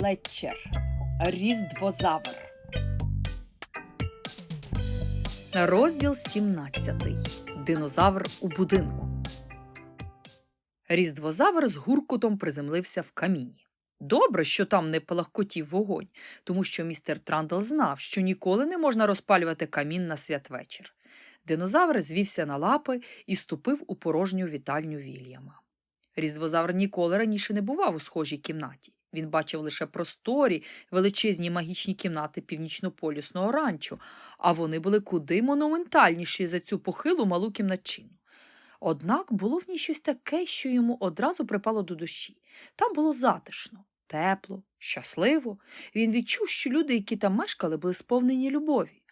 Флетчер. Різдвозавр. Розділ 17. Динозавр у будинку. Різдвозавр з гуркутом приземлився в каміні. Добре, що там не палахкотів вогонь, тому що містер Трандл знав, що ніколи не можна розпалювати камін на святвечір. Динозавр звівся на лапи і ступив у порожню вітальню Вільяма. Різдвозавр ніколи раніше не бував у схожій кімнаті. Він бачив лише просторі, величезні магічні кімнати північнополюсного ранчо, а вони були куди монументальніші за цю похилу малу кімнатчину. Однак було в ній щось таке, що йому одразу припало до душі. Там було затишно, тепло, щасливо. Він відчув, що люди, які там мешкали, були сповнені любові.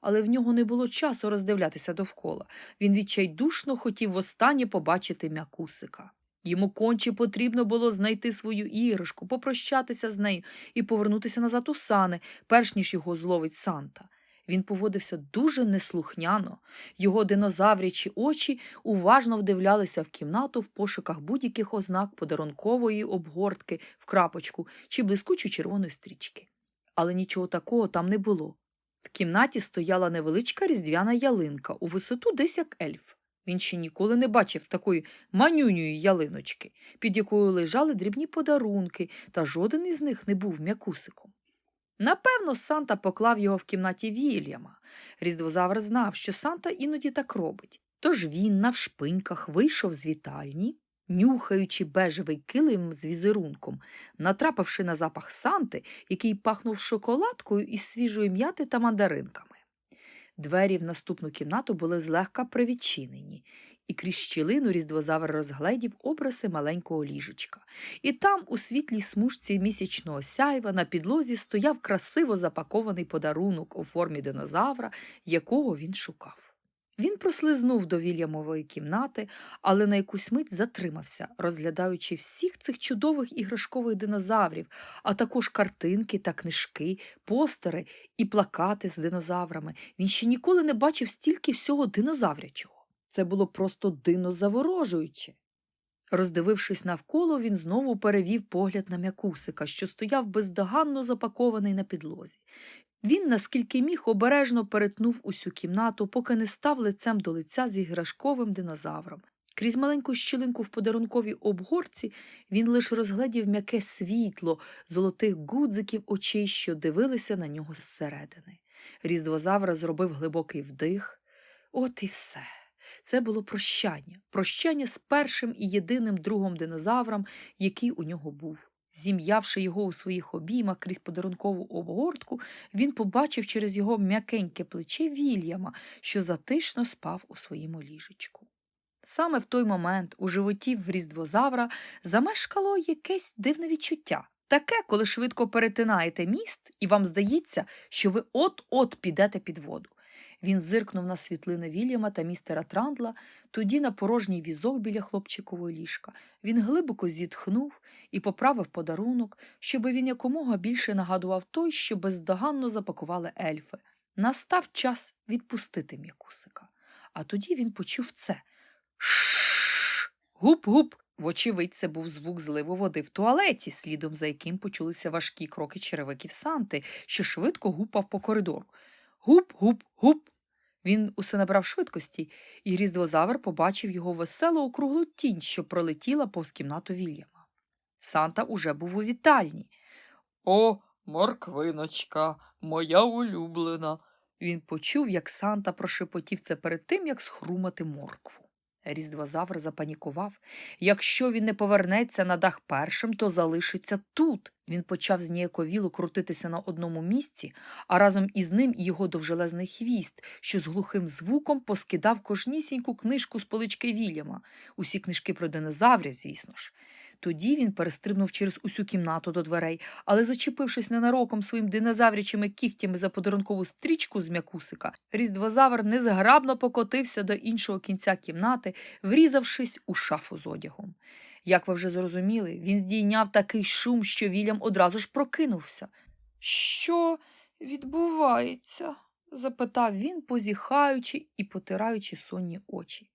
Але в нього не було часу роздивлятися довкола. Він відчайдушно хотів востаннє побачити м'якусика. Йому конче потрібно було знайти свою іграшку, попрощатися з нею і повернутися назад у сани, перш ніж його зловить Санта. Він поводився дуже неслухняно. Його динозаврячі очі уважно вдивлялися в кімнату в пошуках будь-яких ознак подарункової обгортки в крапочку чи блискучу червоної стрічки. Але нічого такого там не було. В кімнаті стояла невеличка різдвяна ялинка у висоту десь як ельф. Він ще ніколи не бачив такої манюньої ялиночки, під якою лежали дрібні подарунки, та жоден із них не був м'якусиком. Напевно, Санта поклав його в кімнаті Вільяма. Різдвозавр знав, що Санта іноді так робить. Тож він навшпиньках вийшов з вітальні, нюхаючи бежевий килим з візерунком, натрапивши на запах Санти, який пахнув шоколадкою із свіжої м'яти та мандаринками. Двері в наступну кімнату були злегка привідчинені, і крізь щілину різдвозавр розгледів обриси маленького ліжечка. І там, у світлій смужці місячного сяйва, на підлозі стояв красиво запакований подарунок у формі динозавра, якого він шукав. Він прослизнув до Вільямової кімнати, але на якусь мить затримався, розглядаючи всіх цих чудових іграшкових динозаврів, а також картинки та книжки, постери і плакати з динозаврами. Він ще ніколи не бачив стільки всього динозаврячого. Це було просто динозаворожуюче. Роздивившись навколо, він знову перевів погляд на м'якусика, що стояв бездоганно запакований на підлозі. Він, наскільки міг, обережно перетнув усю кімнату, поки не став лицем до лиця з іграшковим динозавром. Крізь маленьку щілинку в подарунковій обгорці він лише розгледів м'яке світло золотих гудзиків очей, що дивилися на нього зсередини. Різдвозавр зробив глибокий вдих. От і все. Це було прощання, прощання з першим і єдиним другом динозавром, який у нього був. Зім'явши його у своїх обіймах крізь подарункову обгортку, він побачив через його м'якеньке плече Вільяма, що затишно спав у своєму ліжечку. Саме в той момент у животі в різдвозавра замешкало якесь дивне відчуття. Таке, коли швидко перетинаєте міст, і вам здається, що ви от-от підете під воду. Він зиркнув на світлини Вільяма та містера Трандла, тоді на порожній візок біля хлопчикової ліжка. Він глибоко зітхнув і поправив подарунок, щоби він якомога більше нагадував той, що бездоганно запакували ельфи. Настав час відпустити м'якусика. А тоді він почув це. Шш. Гуп-гуп. Вочевидь, це був звук зливу води в туалеті, слідом за яким почулися важкі кроки черевиків Санти, що швидко гупав по коридору. Гуп-гуп-гуп. Він усе набрав швидкості, і різдвозавр побачив його веселу округлу тінь, що пролетіла повз кімнату Вільяма. Санта уже був у вітальні. О, морквиночка, моя улюблена. Він почув, як Санта прошепотів це перед тим, як схрумати моркву. Різдвозавр запанікував. Якщо він не повернеться на дах першим, то залишиться тут. Він почав зніяковіло крутитися на одному місці, а разом із ним і його довжелезний хвіст, що з глухим звуком поскидав кожнісіньку книжку з полички Вільяма. Усі книжки про динозаврів, звісно ж. Тоді він перестрибнув через усю кімнату до дверей, але, зачепившись ненароком своїм динозаврячими кігтями за подарункову стрічку з м'якусика, різдвозавр незграбно покотився до іншого кінця кімнати, врізавшись у шафу з одягом. Як ви вже зрозуміли, він здійняв такий шум, що Вільям одразу ж прокинувся. Що відбувається? запитав він, позіхаючи і потираючи сонні очі.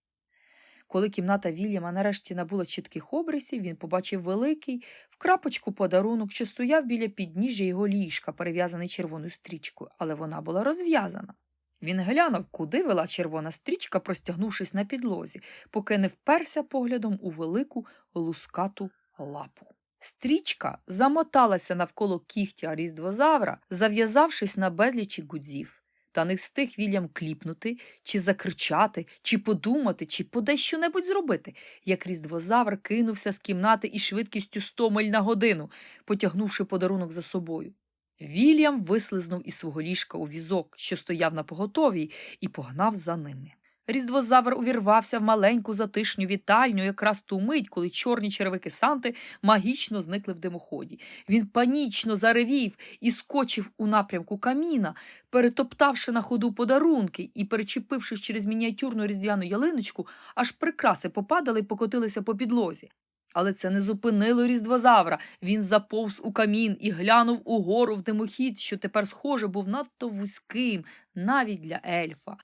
Коли кімната Вільяма нарешті набула чітких обрисів, він побачив великий в крапочку подарунок, що стояв біля підніжжя його ліжка, перев'язаний червоною стрічкою, але вона була розв'язана. Він глянув, куди вела червона стрічка, простягнувшись на підлозі, поки не вперся поглядом у велику лускату лапу. Стрічка замоталася навколо кігтя різдвозавра, зав'язавшись на безлічі гудзів. Та не встиг Вільям кліпнути, чи закричати, чи подумати, чи подещо що-небудь зробити, як різдвозавр кинувся з кімнати із швидкістю 100 миль на годину, потягнувши подарунок за собою. Вільям вислизнув із свого ліжка у візок, що стояв на поготові, і погнав за ними. Різдвозавр увірвався в маленьку затишню вітальню якраз ту мить, коли чорні черевики Санти магічно зникли в димоході. Він панічно заревів і скочив у напрямку каміна, перетоптавши на ходу подарунки і перечепившись через мініатюрну різдвяну ялиночку, аж прикраси попадали і покотилися по підлозі. Але це не зупинило різдвозавра. Він заповз у камін і глянув угору в димохід, що тепер, схоже, був надто вузьким, навіть для ельфа.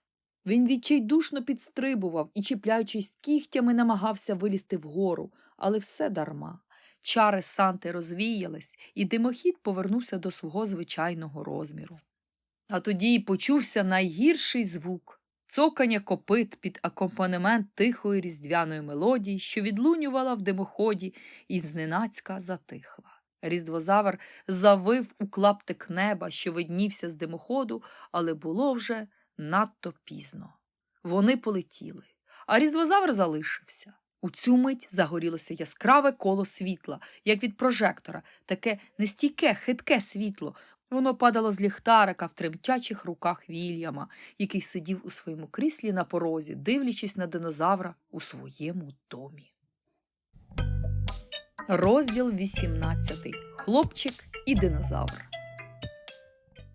Він відчайдушно підстрибував і, чіпляючись кігтями, намагався вилізти вгору, але все дарма. Чари Санти розвіялись, і димохід повернувся до свого звичайного розміру. А тоді й почувся найгірший звук цокання копит під акомпанемент тихої різдвяної мелодії, що відлунювала в димоході і зненацька затихла. Різдвозавр завив у клаптик неба, що виднівся з димоходу, але було вже надто пізно. Вони полетіли, а різдвозавр залишився. У цю мить загорілося яскраве коло світла, як від прожектора, таке нестійке, хитке світло. Воно падало з ліхтарика в тремтячих руках Вільяма, який сидів у своєму кріслі на порозі, дивлячись на динозавра у своєму домі. Розділ 18. Хлопчик і динозавр.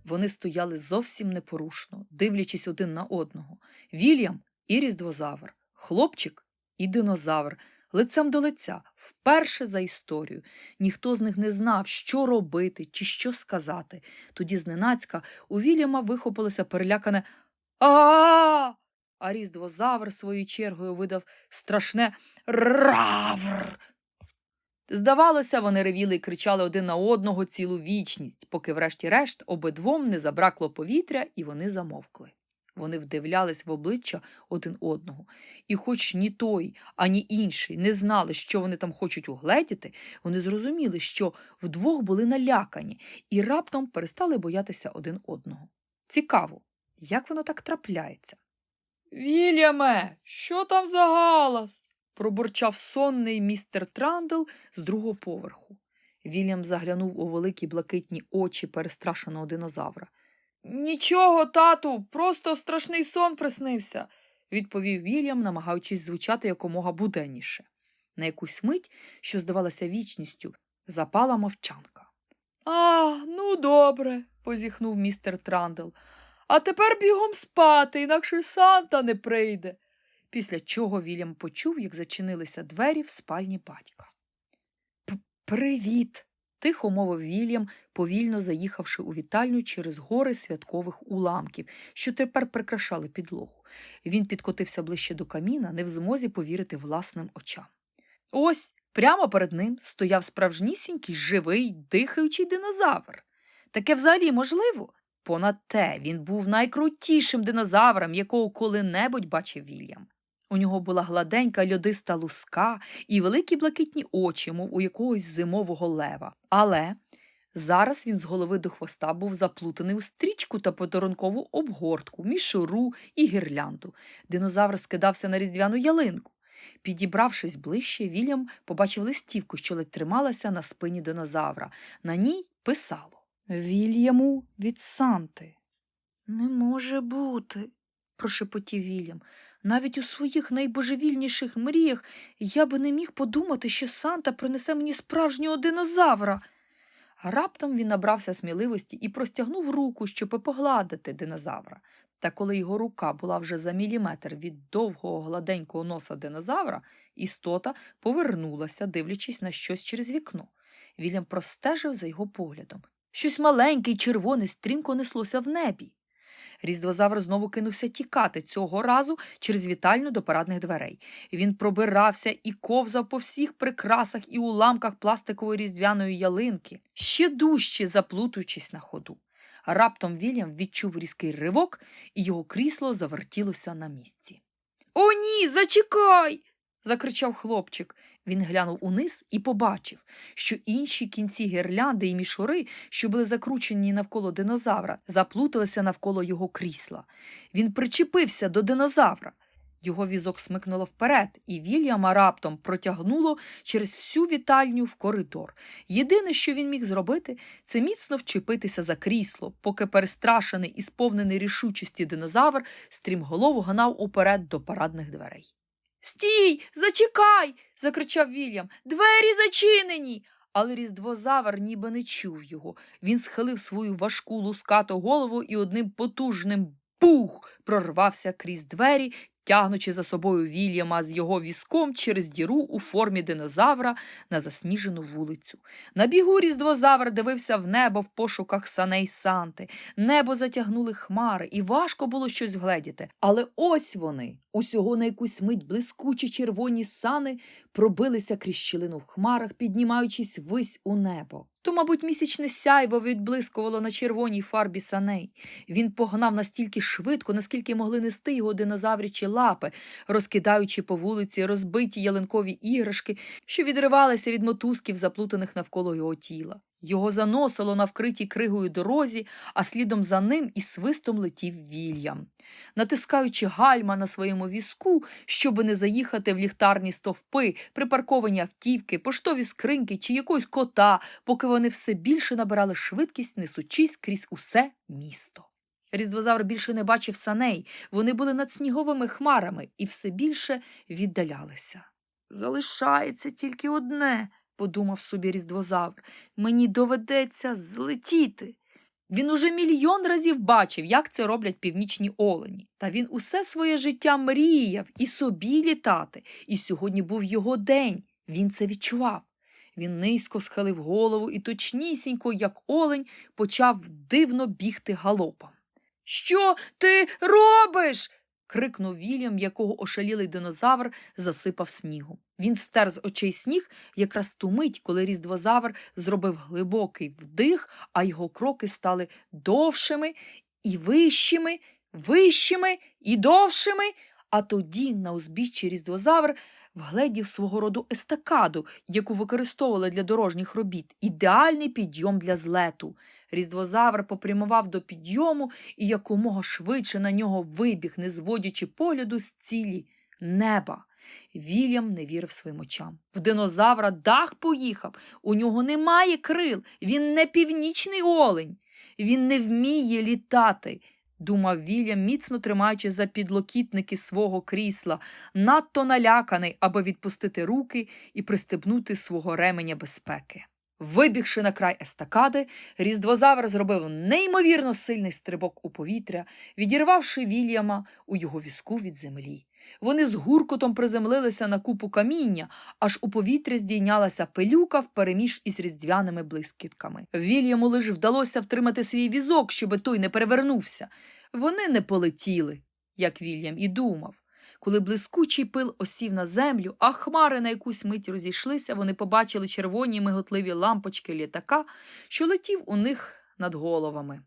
Вони стояли зовсім непорушно, дивлячись один на одного. Вільям і різдвозавр, хлопчик і динозавр, лицем до лиця, вперше за історію. Ніхто з них не знав, що робити чи що сказати. Тоді зненацька у Вільяма вихопилося перелякане а А різдвозавр своєю чергою видав страшне равр. Здавалося, вони ревіли і кричали один на одного цілу вічність, поки, врешті-решт, обидвом не забракло повітря, і вони замовкли. Вони вдивлялись в обличчя один одного, і, хоч ні той, ані інший не знали, що вони там хочуть угледіти, вони зрозуміли, що вдвох були налякані і раптом перестали боятися один одного. Цікаво, як воно так трапляється. Вільяме, що там за галас? Пробурчав сонний містер Трандл з другого поверху. Вільям заглянув у великі блакитні очі перестрашеного динозавра. Нічого, тату, просто страшний сон приснився, відповів Вільям, намагаючись звучати якомога буденніше. На якусь мить, що здавалася вічністю, запала мовчанка. А, ну добре, позіхнув містер Трандл. А тепер бігом спати, інакше Санта не прийде. Після чого Вільям почув, як зачинилися двері в спальні батька. Привіт. тихо мовив Вільям, повільно заїхавши у вітальню через гори святкових уламків, що тепер прикрашали підлогу. Він підкотився ближче до каміна, не в змозі повірити власним очам. Ось прямо перед ним стояв справжнісінький живий, дихаючий динозавр. Таке взагалі можливо. Понад те він був найкрутішим динозавром, якого коли-небудь бачив Вільям. У нього була гладенька льодиста луска і великі блакитні очі, мов у якогось зимового лева. Але зараз він з голови до хвоста був заплутаний у стрічку та подарункову обгортку, мішуру і гірлянду. Динозавр скидався на різдвяну ялинку. Підібравшись ближче, Вільям побачив листівку, що ледь трималася на спині динозавра. На ній писало Вільяму від Санти. Не може бути, прошепотів Вільям. Навіть у своїх найбожевільніших мріях я би не міг подумати, що Санта принесе мені справжнього динозавра. Раптом він набрався сміливості і простягнув руку, щоб погладити динозавра. Та коли його рука була вже за міліметр від довгого гладенького носа динозавра, істота повернулася, дивлячись на щось через вікно. Вільям простежив за його поглядом. Щось маленьке й червоне стрімко неслося в небі. Різдвозавр знову кинувся тікати цього разу через вітальню до парадних дверей. Він пробирався і ковзав по всіх прикрасах і уламках пластикової різдвяної ялинки, ще дужче заплутуючись на ходу. Раптом Вільям відчув різкий ривок, і його крісло завертілося на місці. О, ні, зачекай. закричав хлопчик. Він глянув униз і побачив, що інші кінці гірлянди і мішури, що були закручені навколо динозавра, заплуталися навколо його крісла. Він причепився до динозавра. Його візок смикнуло вперед, і Вільяма раптом протягнуло через всю вітальню в коридор. Єдине, що він міг зробити, це міцно вчепитися за крісло, поки перестрашений і сповнений рішучості динозавр стрімголов гнав уперед до парадних дверей. Стій, зачекай. закричав Вільям. Двері зачинені. Але різдвозавр ніби не чув його. Він схилив свою важку лускату голову і одним потужним бух прорвався крізь двері, тягнучи за собою Вільяма з його візком через діру у формі динозавра на засніжену вулицю. На бігу різдвозавр дивився в небо в пошуках саней Санти. Небо затягнули хмари, і важко було щось вгледіти. Але ось вони, усього на якусь мить блискучі червоні сани, пробилися крізь щілину в хмарах, піднімаючись вись у небо. То, мабуть, місячне сяйво відблискувало на червоній фарбі саней. Він погнав настільки швидко, наскільки могли нести його динозаврячі лапи, розкидаючи по вулиці розбиті ялинкові іграшки, що відривалися від мотузків, заплутаних навколо його тіла. Його заносило на вкритій кригою дорозі, а слідом за ним із свистом летів Вільям. Натискаючи гальма на своєму візку, щоби не заїхати в ліхтарні стовпи, припарковані автівки, поштові скриньки чи якогось кота, поки вони все більше набирали швидкість, несучись крізь усе місто. Різдвозавр більше не бачив саней, вони були над сніговими хмарами і все більше віддалялися. Залишається тільки одне, подумав собі різдвозавр. Мені доведеться злетіти. Він уже мільйон разів бачив, як це роблять північні олені. Та він усе своє життя мріяв і собі літати. І сьогодні був його день. Він це відчував. Він низько схилив голову і точнісінько, як олень, почав дивно бігти галопом. Що ти робиш? крикнув Вільям, якого ошалілий динозавр засипав снігом. Він стер з очей сніг якраз ту мить, коли різдвозавр зробив глибокий вдих, а його кроки стали довшими і вищими, вищими і довшими. А тоді на узбіччі різдвозавр вгледів свого роду естакаду, яку використовували для дорожніх робіт, ідеальний підйом для злету. Різдвозавр попрямував до підйому і якомога швидше на нього вибіг, не зводячи погляду з цілі неба. Вільям не вірив своїм очам. В динозавра дах поїхав, у нього немає крил, він не північний олень, він не вміє літати, думав Вільям, міцно тримаючи за підлокітники свого крісла, надто наляканий, аби відпустити руки і пристебнути свого ременя безпеки. Вибігши на край естакади, різдвозавр зробив неймовірно сильний стрибок у повітря, відірвавши Вільяма у його візку від землі. Вони з гуркотом приземлилися на купу каміння, аж у повітря здійнялася пилюка впереміж із різдвяними блискітками. Вільяму лиш вдалося втримати свій візок, щоби той не перевернувся. Вони не полетіли, як Вільям і думав. Коли блискучий пил осів на землю, а хмари на якусь мить розійшлися, вони побачили червоні миготливі лампочки літака, що летів у них над головами.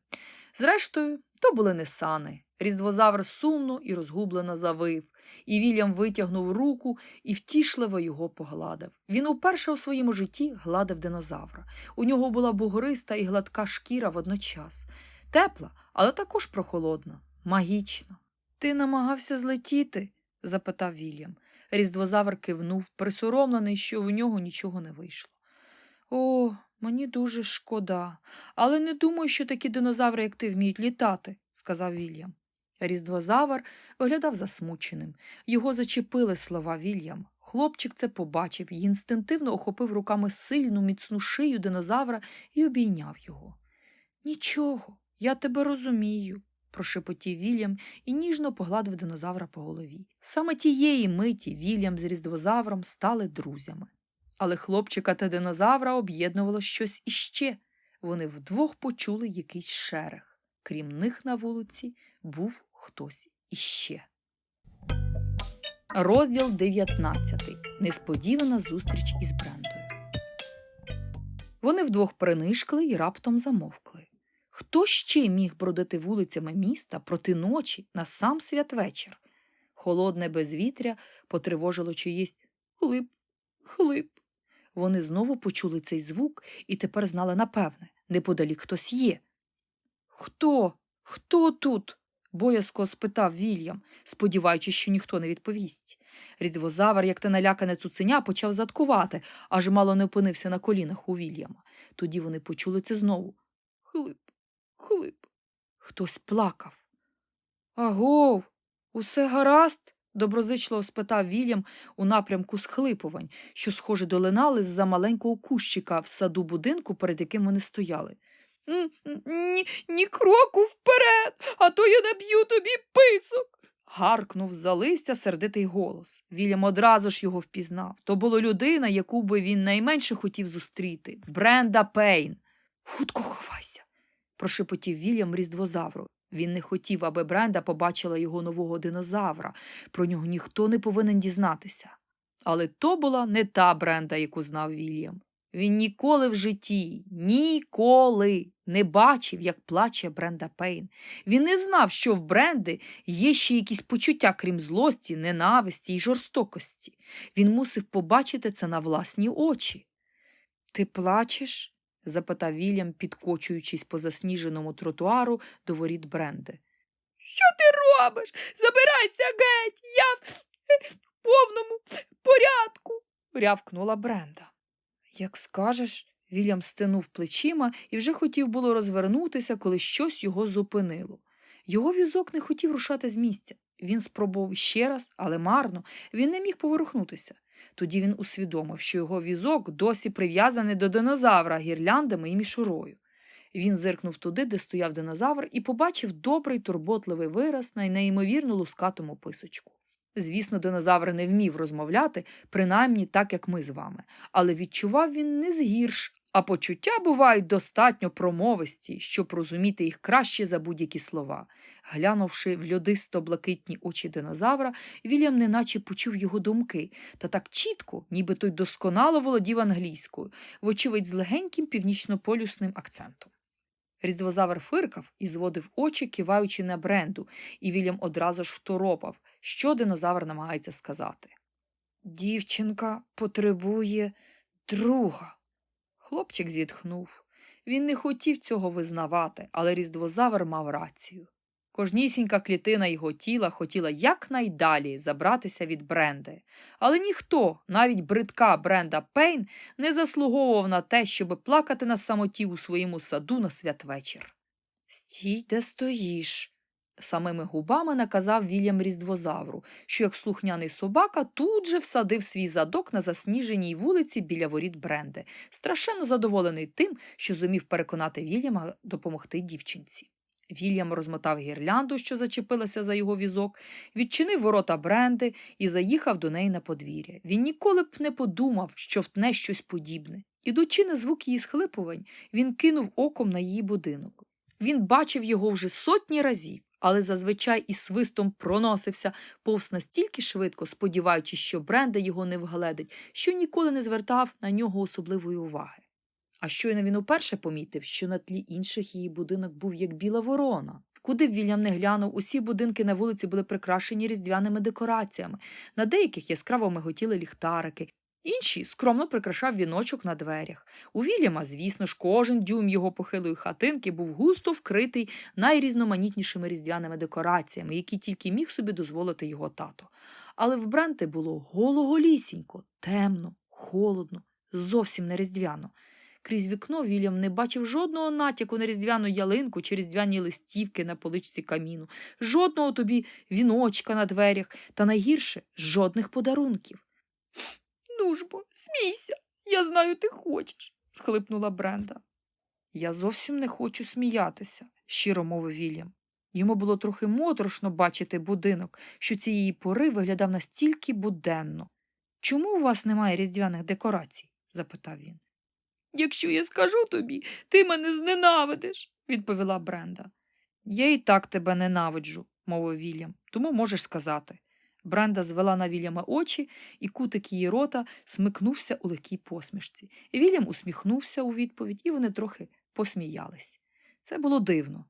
Зрештою, то були не сани. Різдвозавр сумно і розгублено завив, і Вільям витягнув руку і втішливо його погладив. Він уперше у своєму житті гладив динозавра. У нього була бугриста і гладка шкіра водночас. Тепла, але також прохолодна, магічна. Ти намагався злетіти? запитав Вільям. Різдвозавр кивнув, присоромлений, що в нього нічого не вийшло. О, мені дуже шкода, але не думаю, що такі динозаври, як ти, вміють літати, сказав Вільям. Різдвозавр виглядав засмученим. Його зачепили слова Вільям. Хлопчик це побачив і інстинктивно охопив руками сильну, міцну шию динозавра і обійняв його. Нічого, я тебе розумію, прошепотів Вільям і ніжно погладив динозавра по голові. Саме тієї миті Вільям з різдвозавром стали друзями. Але хлопчика та динозавра об'єднувало щось іще. Вони вдвох почули якийсь шерех. Крім них на вулиці був хтось іще. Розділ 19. Несподівана зустріч із Брендою. Вони вдвох принишкли і раптом замовкли. Хто ще міг бродити вулицями міста проти ночі на сам святвечір? Холодне безвітря потривожило чиїсь хлип, хлип. Вони знову почули цей звук і тепер знали напевне, неподалік хтось є. Хто? Хто тут? Боязко спитав Вільям, сподіваючись, що ніхто не відповість. Різдвозавр, як те налякане цуценя, почав заткувати, аж мало не опинився на колінах у Вільяма. Тоді вони почули це знову. Хлип, хлип. Хтось плакав. Агов, усе гаразд? доброзичливо спитав Вільям у напрямку схлипувань, що, схоже, долинали з-за маленького кущика в саду будинку, перед яким вони стояли. Ні, ні кроку вперед, а то я наб'ю тобі писок. гаркнув за листя сердитий голос. Вільям одразу ж його впізнав. То була людина, яку би він найменше хотів зустріти Бренда Пейн. Хутко ховайся, прошепотів Вільям різдвозавру. Він не хотів, аби Бренда побачила його нового динозавра. Про нього ніхто не повинен дізнатися. Але то була не та Бренда, яку знав Вільям. Він ніколи в житті, ніколи не бачив, як плаче Бренда Пейн. Він не знав, що в Бренди є ще якісь почуття, крім злості, ненависті й жорстокості. Він мусив побачити це на власні очі. Ти плачеш? запитав Вільям, підкочуючись по засніженому тротуару до воріт Бренди. Що ти робиш? Забирайся геть! Я в повному порядку. рявкнула Бренда. Як скажеш, Вільям стенув плечима і вже хотів було розвернутися, коли щось його зупинило. Його візок не хотів рушати з місця. Він спробував ще раз, але марно, він не міг поворухнутися. Тоді він усвідомив, що його візок досі прив'язаний до динозавра гірляндами і мішурою. Він зиркнув туди, де стояв динозавр, і побачив добрий турботливий вираз на неймовірно лускатому писочку. Звісно, динозавр не вмів розмовляти, принаймні так, як ми з вами, але відчував він не згірш, а почуття бувають достатньо промовисті, щоб розуміти їх краще за будь-які слова. Глянувши в льодисто блакитні очі динозавра, Вільям неначе почув його думки, та так чітко, ніби той досконало володів англійською, вочевидь, з легеньким північнополюсним акцентом. Різдвозавр фиркав і зводив очі, киваючи на бренду, і Вільям одразу ж второпав, що динозавр намагається сказати. Дівчинка потребує друга. Хлопчик зітхнув. Він не хотів цього визнавати, але різдвозавр мав рацію. Кожнісінька клітина його тіла хотіла якнайдалі забратися від бренди, але ніхто, навіть бридка бренда Пейн, не заслуговував на те, щоб плакати на самоті у своєму саду на святвечір. Стій, де стоїш, самими губами наказав Вільям різдвозавру, що, як слухняний собака, тут же всадив свій задок на засніженій вулиці біля воріт бренди, страшенно задоволений тим, що зумів переконати Вільяма допомогти дівчинці. Вільям розмотав гірлянду, що зачепилася за його візок, відчинив ворота бренди і заїхав до неї на подвір'я. Він ніколи б не подумав, що втне щось подібне. Ідучи на звук її схлипувань, він кинув оком на її будинок. Він бачив його вже сотні разів, але зазвичай із свистом проносився повз настільки швидко, сподіваючись, що Бренда його не вгледить, що ніколи не звертав на нього особливої уваги. А щойно він уперше помітив, що на тлі інших її будинок був як біла ворона. Куди б Вільям не глянув, усі будинки на вулиці були прикрашені різдвяними декораціями. На деяких яскраво миготіли ліхтарики, інші скромно прикрашав віночок на дверях. У Вільяма, звісно ж, кожен дюйм його похилої хатинки був густо вкритий найрізноманітнішими різдвяними декораціями, які тільки міг собі дозволити його тато. Але в Бренти було гологолісінько, темно, холодно, зовсім не різдвяно. Крізь вікно Вільям не бачив жодного натяку на різдвяну ялинку чи різдвяні листівки на поличці каміну, жодного тобі віночка на дверях, та найгірше жодних подарунків. Ну ж бо, смійся, я знаю, ти хочеш, схлипнула Бренда. Я зовсім не хочу сміятися, щиро мовив Вільям. Йому було трохи моторошно бачити будинок, що цієї пори виглядав настільки буденно. Чому у вас немає різдвяних декорацій? запитав він. Якщо я скажу тобі, ти мене зненавидиш, відповіла Бренда. Я і так тебе ненавиджу, мовив Вільям, тому можеш сказати. Бренда звела на Вільяма очі, і кутик її рота смикнувся у легкій посмішці. І Вільям усміхнувся у відповідь, і вони трохи посміялись. Це було дивно.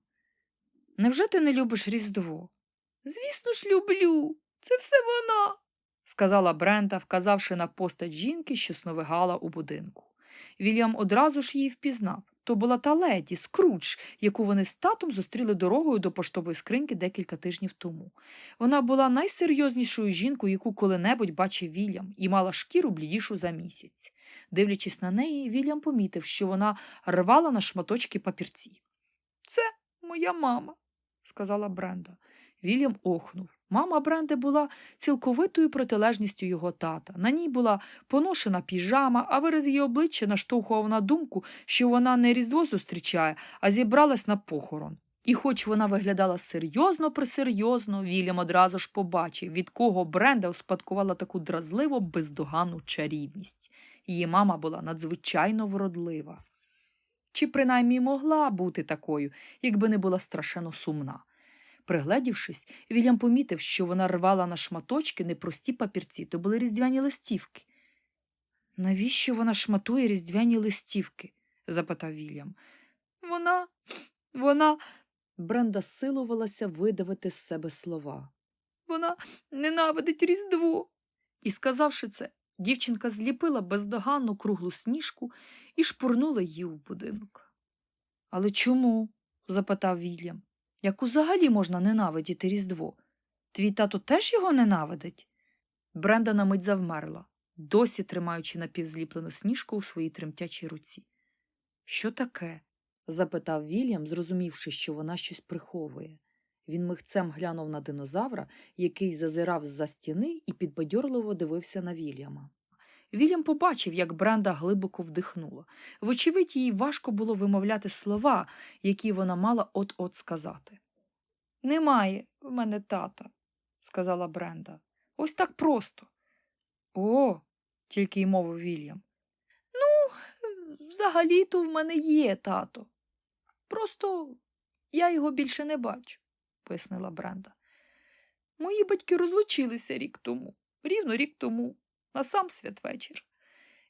Невже ти не любиш Різдво? Звісно ж, люблю. Це все вона, сказала Бренда, вказавши на постать жінки, що сновигала у будинку. Вільям одразу ж її впізнав. То була та леді, Скрудж, яку вони з татом зустріли дорогою до поштової скриньки декілька тижнів тому. Вона була найсерйознішою жінкою, яку коли-небудь бачив Вільям, і мала шкіру блідішу за місяць. Дивлячись на неї, Вільям помітив, що вона рвала на шматочки папірці. Це моя мама, сказала Бренда. Вільям охнув. Мама Бренди була цілковитою протилежністю його тата. На ній була поношена піжама, а вираз її обличчя наштовхував на думку, що вона не різдво зустрічає, а зібралась на похорон. І хоч вона виглядала серйозно присерйозно, Вільям одразу ж побачив, від кого Бренда успадкувала таку дразливо бездоганну чарівність. Її мама була надзвичайно вродлива. Чи принаймні могла бути такою, якби не була страшенно сумна. Пригледівшись, Вільям помітив, що вона рвала на шматочки непрості папірці, то були різдвяні листівки. Навіщо вона шматує різдвяні листівки? запитав Вільям. Вона, вона. Бренда силувалася видавити з себе слова. Вона ненавидить Різдво. І, сказавши це, дівчинка зліпила бездоганну круглу сніжку і шпурнула її в будинок. Але чому? запитав Вільям. Як взагалі можна ненавидіти Різдво? Твій тато теж його ненавидить? Бренда на мить завмерла, досі тримаючи напівзліплену сніжку у своїй тремтячій руці. Що таке? запитав Вільям, зрозумівши, що вона щось приховує. Він михцем глянув на динозавра, який зазирав з-за стіни і підбадьорливо дивився на Вільяма. Вільям побачив, як Бренда глибоко вдихнула. Вочевидь, їй важко було вимовляти слова, які вона мала от-от сказати. Немає в мене тата, сказала Бренда. Ось так просто. О, тільки й мовив Вільям. Ну, взагалі-то в мене є тато. Просто я його більше не бачу, пояснила Бренда. Мої батьки розлучилися рік тому, рівно рік тому, на сам святвечір.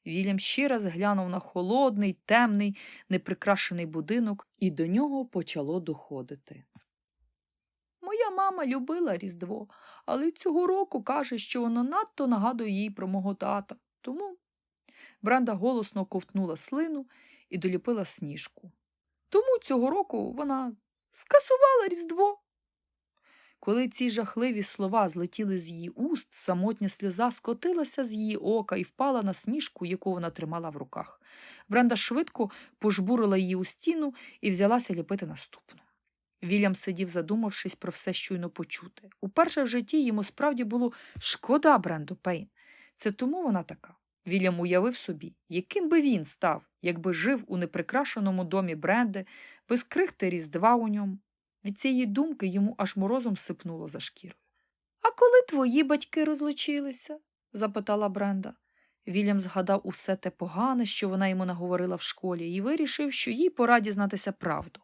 Вільям ще раз глянув на холодний, темний, неприкрашений будинок, і до нього почало доходити. Моя мама любила Різдво, але цього року каже, що воно надто нагадує їй про мого тата. Тому Бранда голосно ковтнула слину і доліпила сніжку. Тому цього року вона скасувала Різдво. Коли ці жахливі слова злетіли з її уст, самотня сльоза скотилася з її ока і впала на сніжку, яку вона тримала в руках. Бренда швидко пожбурила її у стіну і взялася ліпити наступну. Вільям сидів, задумавшись про все щойно почуте. Уперше в житті йому справді було шкода Бренду Пейн. Це тому вона така. Вільям уявив собі, яким би він став, якби жив у неприкрашеному домі Бренди, без крихти різдва у ньому. Від цієї думки йому аж морозом сипнуло за шкірою. А коли твої батьки розлучилися? запитала Бренда. Вільям згадав усе те погане, що вона йому наговорила в школі, і вирішив, що їй пора дізнатися правду.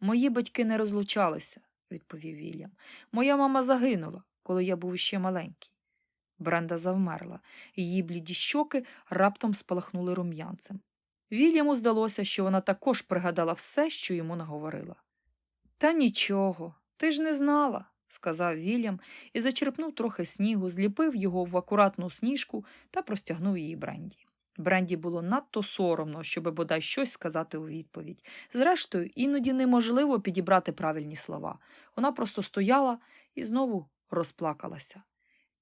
Мої батьки не розлучалися, відповів Вільям. Моя мама загинула, коли я був ще маленький. Бренда завмерла, її бліді щоки раптом спалахнули рум'янцем. Вільяму здалося, що вона також пригадала все, що йому наговорила. Та нічого, ти ж не знала, сказав Вільям і зачерпнув трохи снігу, зліпив його в акуратну сніжку та простягнув її Бренді. Бренді було надто соромно, щоби бодай щось сказати у відповідь. Зрештою, іноді неможливо підібрати правильні слова. Вона просто стояла і знову розплакалася.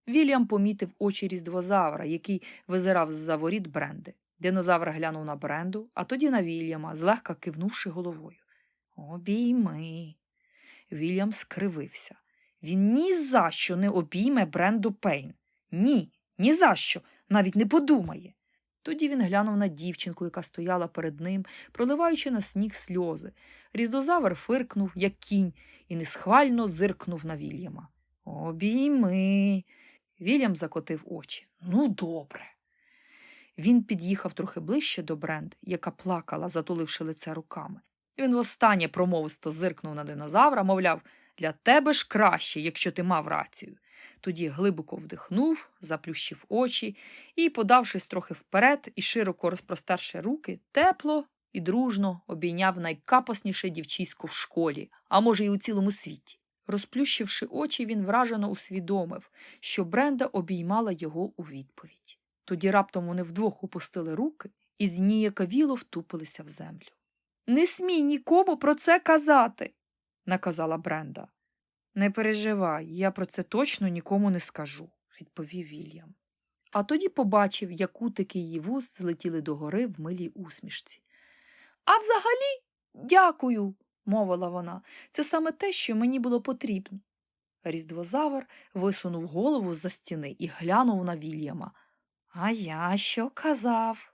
Вільям помітив очі різдвозавра, який визирав з-за воріт Бренди. Динозавр глянув на Бренду, а тоді на Вільяма, злегка кивнувши головою. Обійми. Вільям скривився. Він ні за що не обійме Бренду Пейн. Ні, ні за що, навіть не подумає. Тоді він глянув на дівчинку, яка стояла перед ним, проливаючи на сніг сльози. Різдозавр фиркнув, як кінь, і несхвально зиркнув на Вільяма. Обійми. Вільям закотив очі. Ну, добре. Він під'їхав трохи ближче до Бренди, яка плакала, затуливши лице руками. Він востаннє промовисто зиркнув на динозавра, мовляв, для тебе ж краще, якщо ти мав рацію. Тоді глибоко вдихнув, заплющив очі і, подавшись трохи вперед і широко розпростерши руки, тепло і дружно обійняв найкапосніше дівчисько в школі, а може, й у цілому світі. Розплющивши очі, він вражено усвідомив, що Бренда обіймала його у відповідь. Тоді раптом вони вдвох опустили руки і зніяковіло втупилися в землю. Не смій нікому про це казати, наказала Бренда. Не переживай, я про це точно нікому не скажу, відповів Вільям. А тоді побачив, як кутики її вуст злетіли догори в милій усмішці. А взагалі, дякую, мовила вона. Це саме те, що мені було потрібно. Різдвозавр висунув голову з-за стіни і глянув на Вільяма. А я що казав?